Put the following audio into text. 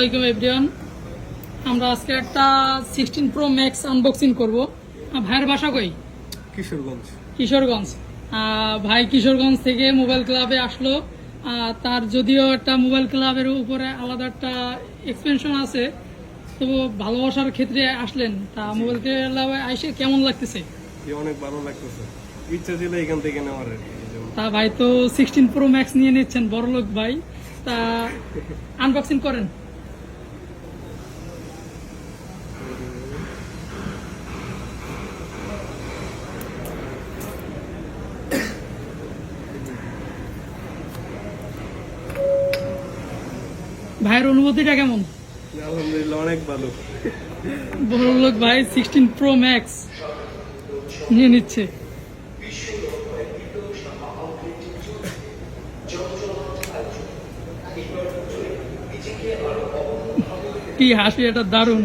আলাইকুম এভরিওয়ান। আমরা আজকে একটা সিক্সটিন প্রো ম্যাক্স আনবক্সিং করব। ভাইয়ের বাসা কই? কিশোরগঞ্জ। কিশোরগঞ্জ। ভাই কিশোরগঞ্জ থেকে মোবাইল ক্লাবে আসলো। তার যদিও একটা মোবাইল ক্লাবের উপরে আলাদা একটা এক্সপেনশন আছে তো ভালোবাসার ক্ষেত্রে আসলেন। তা মোবাইল ক্লাবে আইসে কেমন লাগতেছে? অনেক ভালো লাগতেছে। ইচ্ছা ছিল এখান থেকে নেওয়ার। তা ভাই তো সিক্সটিন প্রো ম্যাক্স নিয়ে নিচ্ছেন বড়লোক ভাই। তা আনবক্সিং করেন। ভাইয়ের অনুভূতিটা কেমন? আলহামদুলিল্লাহ অনেক ভালো। বড়লোক ভাই সিক্সটিন প্রো ম্যাক্স নিয়ে নিচ্ছে। কি হাসি এটা দারুণ।